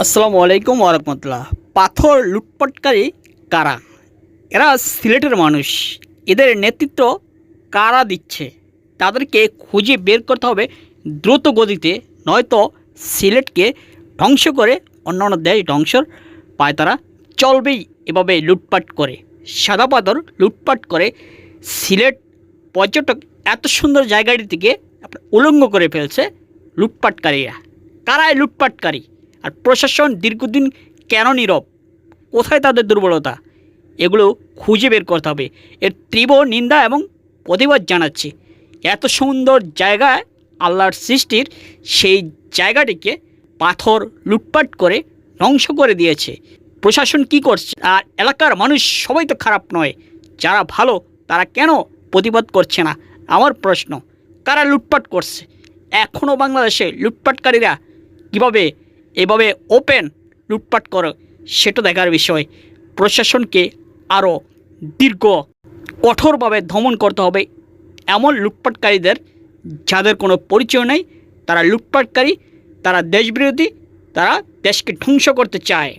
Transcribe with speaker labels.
Speaker 1: আসসালামু আলাইকুম ওরহমতুল্লাহ পাথর লুটপাটকারী কারা? এরা সিলেটের মানুষ। এদের নেতৃত্ব কারা দিচ্ছে? তাদেরকে খুঁজে বের করতে হবে দ্রুত গতিতে, নয়তো সিলেটকে ধ্বংস করে অন্যান্য দেশ ধ্বংসর পায় তারা। চলবেই এভাবে লুটপাট করে। সাদা পাথর লুটপাট করে সিলেট পর্যটক এত সুন্দর জায়গাটি থেকে উলঙ্গ করে ফেলছে লুটপাটকারীরা। কারাই লুটপাটকারী? আর প্রশাসন দীর্ঘদিন কেন নীরব? কোথায় তাদের দুর্বলতা? এগুলো খুঁজে বের করতে হবে। এর তীব্র নিন্দা এবং প্রতিবাদ জানাচ্ছি। এত সুন্দর জায়গায় আল্লাহর সৃষ্টির সেই জায়গাটিকে পাথর লুটপাট করে ধ্বংস করে দিয়েছে। প্রশাসন কি করছে? আর এলাকার মানুষ সবাই তো খারাপ নয়। যারা ভালো, তারা কেন প্রতিবাদ করছে না? আমার প্রশ্ন, কারা লুটপাট করছে? এখনও বাংলাদেশে লুটপাটকারীরা কীভাবে এভাবে ওপেন লুটপাট করে, সেটা দেখার বিষয়। প্রশাসনকে আরও দীর্ঘ, কঠোরভাবে দমন করতে হবে। এমন লুটপাটকারীদের, যাদের কোনো পরিচয় নেই, তারা লুটপাটকারী, তারা দেশবিরোধী, তারা দেশকে ধ্বংস করতে চায়।